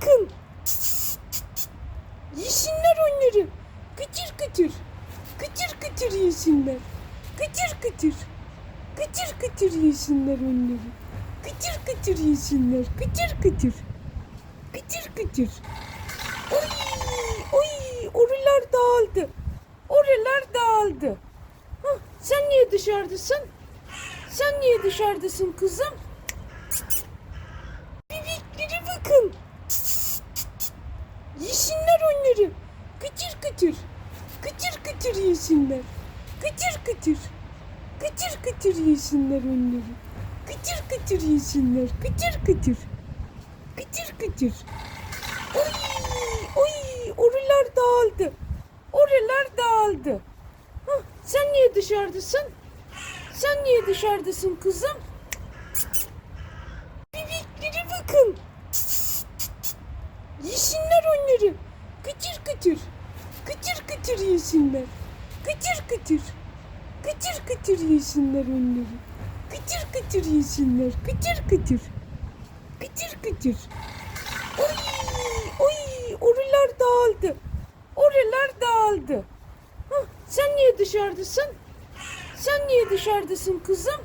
bakın. Yesinler onları. Kıtır kıtır. Kıtır kıtır yesinler. Kıtır kıtır. Kıtır kıtır yesinler onları. Kıtır kıtır yesinler. Kıtır kıtır. Kıtır kıtır. Oy, oy, oralar dağıldı. Oralar dağıldı. Hah, sen niye dışarıdasın? Sen niye dışarıdasın kızım? Bebeklere bakın. Yesinler onları. Kıtır. Kıtır kıtır yesinler. Kıtır kıtır. Kıtır kıtır yesinler onları. Kıtır kıtır yesinler. Kıtır kıtır. Kıtır kıtır. Oy, oy, oralar dağıldı. Oralar dağıldı. Hah, sen niye dışarıdasın? Sen niye dışarıdasın kızım? Bebeklere bakın. Yesinler onları. Kıtır. Kıtır kıtır yesinler. Kıtır kıtır. Kıtır kıtır yesinler onları. Kıtır kıtır yesinler. Kıtır kıtır. Kıtır kıtır. Oy, oy, oralar dağıldı. Oralar dağıldı. Hah, sen niye dışarıdasın? Sen niye dışarıdasın kızım?